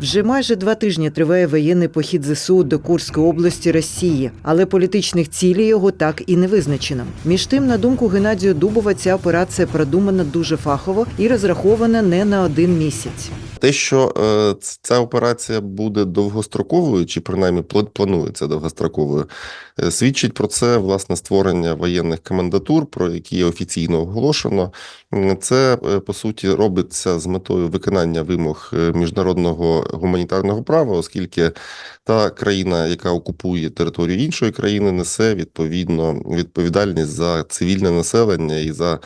Вже майже два тижні триває воєнний похід ЗСУ до Курської області Росії, але політичних цілей його так і не визначено. Між тим, на думку Геннадія Дубова, ця операція продумана дуже фахово і розрахована не на один місяць. Те, що е, ця операція буде довгостроковою, чи принаймні пла- планується довгостроковою, е, свідчить про це власне створення воєнних комендатур, про які офіційно оголошено. Це е, по суті робиться з метою виконання вимог міжнародного гуманітарного права, оскільки та країна, яка окупує територію іншої країни, несе відповідно відповідальність за цивільне населення і за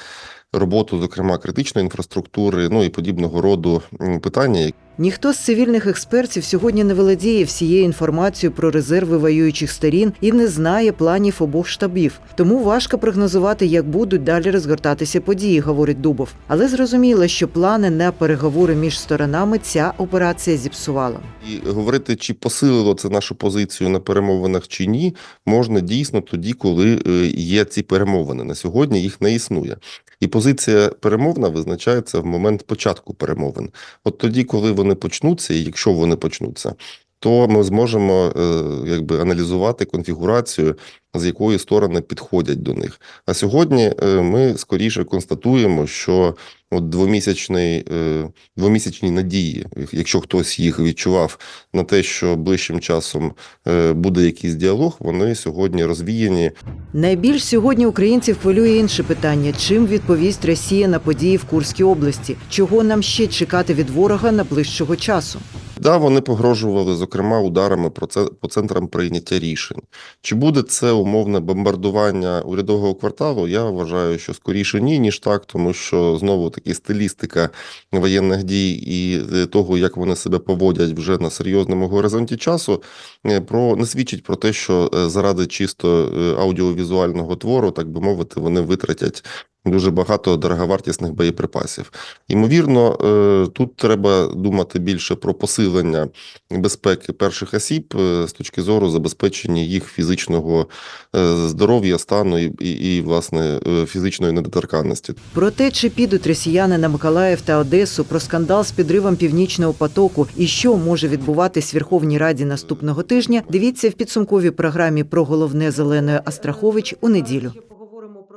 роботу, зокрема критичної інфраструктури, ну і подібного роду питання, Ніхто з цивільних експертів сьогодні не володіє всією інформацією про резерви воюючих сторін і не знає планів обох штабів. Тому важко прогнозувати, як будуть далі розгортатися події, говорить Дубов. Але зрозуміло, що плани на переговори між сторонами ця операція зіпсувала. І говорити, чи посилило це нашу позицію на перемовинах чи ні, можна дійсно тоді, коли е, є ці перемовини. На сьогодні їх не існує. І позиція перемовна визначається в момент початку перемовин. От тоді, коли вони почнуться, і якщо вони почнуться, то ми зможемо е, якби аналізувати конфігурацію, з якої сторони підходять до них. А сьогодні е, ми скоріше констатуємо, що от двомісячний, е, двомісячні надії, якщо хтось їх відчував на те, що ближчим часом буде якийсь діалог, вони сьогодні розвіяні. Найбільш сьогодні українців хвилює інше питання: чим відповість Росія на події в Курській області? Чого нам ще чекати від ворога найближчого часу? Да, вони погрожували, зокрема, ударами про це по центрам прийняття рішень. Чи буде це умовне бомбардування урядового кварталу? Я вважаю, що скоріше ні, ніж так, тому що знову таки стилістика воєнних дій і е, того, як вони себе поводять вже на серйозному горизонті часу, е, про не свідчить про те, що е, заради чисто аудіовізуального твору, так би мовити, вони витратять. Дуже багато дороговартісних боєприпасів. Ймовірно, е, тут треба думати більше про посилення безпеки перших осіб е, з точки зору забезпечення їх фізичного е, здоров'я, стану і, і, і власне фізичної недоторканності. Про те, чи підуть росіяни на Миколаїв та Одесу, про скандал з підривом північного потоку і що може відбуватись в Верховній Раді наступного тижня. Дивіться в підсумковій програмі про головне зеленої Астрахович у неділю.